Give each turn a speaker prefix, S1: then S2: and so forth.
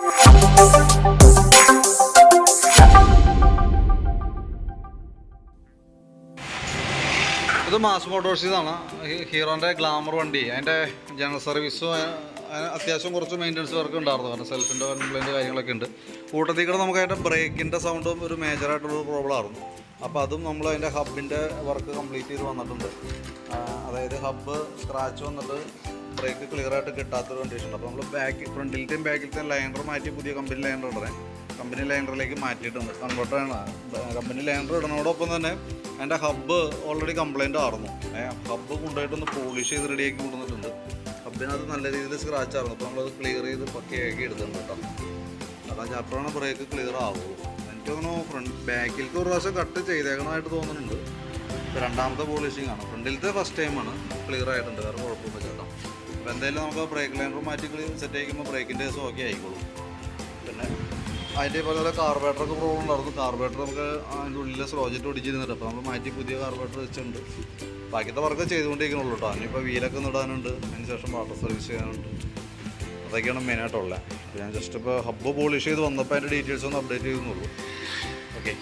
S1: Música ഇത് mass മോട്ടോഴ്സിന്നാണ് ഹീറോന്റെ glamour വണ്ടി. അതിന്റെ ജനറൽ സർവീസും അത്യാവശ്യം കുറച്ച് മെയിന്റനൻസ് വർക്ക് ഉണ്ടായിരുന്നു. കാരണം സെൽഫിന്റെ കംപ്ലൈന്റ് കാര്യങ്ങളൊക്കെ ഉണ്ട്. കൂട്ടത്തിൽ കൂടെ നമുക്ക് അതിന്റെ ബ്രേക്കിന്റെ സൗണ്ടും ഒരു മേജറായിട്ടുള്ള പ്രോബ്ലം ആയിരുന്നു. അപ്പോൾ അതും നമ്മൾ അതിന്റെ ഹബിന്റെ വർക്ക് കംപ്ലീറ്റ് ചെയ്ത് വന്നിട്ടുണ്ട്. അതായത് ഹബ്ബ് സ്ക്രാച്ച് വന്നിട്ട് ബ്രേക്ക് ക്ലിയർ ആയിട്ട് കിട്ടാത്തൊരു കണ്ടീഷൻ ഉണ്ട്. അപ്പോൾ നമ്മൾ ബാക്ക് ഫ്രണ്ടിലത്തെയും ബാക്കിലത്തെയും ലൈനർ മാറ്റി പുതിയ കമ്പനി ലൈനർ ഇടണേ. കമ്പനി ലൈനറിലേക്ക് മാറ്റിയിട്ടുണ്ട്. കൺവെർട്ടറാണ് കമ്പനി ലൈനർ ഇടുന്നതോടൊപ്പം തന്നെ അതിന്റെ ഹബ്ബ് ഓൾറെഡി കംപ്ലൈന്റ് ആയിരുന്നു ഹബ്ബ് കൊണ്ടുപോയിട്ടൊന്ന് പോളിഷ് ചെയ്ത് റെഡിയാക്കി കൊണ്ടുവന്നിട്ടുണ്ട്. ഹബ്ബിനകത്ത് നല്ല രീതിയിൽ സ്ക്രാച്ച് ആയിരുന്നു അപ്പോൾ നമ്മളത് ക്ലിയർ ചെയ്ത് പക്കയാക്കി എടുത്തിട്ടുണ്ട് കേട്ടോ. അതാ അപ്പോഴാണ് ബ്രേക്ക് ക്ലിയർ ആവുള്ളൂ. എനിക്ക് തോന്നുന്നു ഫ്രണ്ട് ബാക്കിലേക്ക് ഒരു പ്രാവശ്യം കട്ട് ചെയ്തേക്കണമായിട്ട് തോന്നുന്നുണ്ട്. രണ്ടാമത്തെ പോളിഷിംഗ് ആണ്. ഫ്രണ്ടിലത്തെ ഫസ്റ്റ് ടൈമാണ് ക്ലിയർ ആയിട്ടുണ്ട്. വേറെ കുഴപ്പമൊന്നും ചേട്ടാ അപ്പോൾ എന്തായാലും നമുക്ക് ബ്രേക്ക് ലൈനർ മാറ്റി ക്ലിയർ സെറ്റ് ആയിക്കുമ്പോൾ ബ്രേക്കിന്റെ ദിവസം ഓക്കെ ആയിക്കോളും. പിന്നെ അതിന്റെ പോലെ കാർബേറ്ററൊക്കെ പ്രോബ്ലം ഉണ്ടായിരുന്നു. കാർബറേറ്റർ നമുക്ക് അതിന്റെ ഉള്ളിലെ സ്ലോജറ്റ് ഒടിച്ചിരുന്നുണ്ട് അപ്പോൾ നമ്മൾ മാറ്റി പുതിയ കാർബറേറ്റർ വെച്ചിട്ടുണ്ട്. ബാക്കിയത്തെ വർക്ക് ചെയ്തുകൊണ്ടിരിക്കണുള്ളൂ കേട്ടോ അതിനിപ്പോൾ വീലൊക്കെ ഒന്ന് ഇടാനുണ്ട്. അതിന് ശേഷം വാട്ടർ സർവീസ് ചെയ്യാനുണ്ട്. അതൊക്കെയാണ് മെയിനായിട്ടുള്ളത് ഞാൻ ജസ്റ്റ് ഇപ്പോൾ ഹബ്ബ് പോളിഷ് ചെയ്ത് വന്നപ്പോൾ അതിന്റെ ഡീറ്റെയിൽസ് ഒന്ന് അപ്ഡേറ്റ് ചെയ്തെന്നുള്ളൂ. ഓക്കെ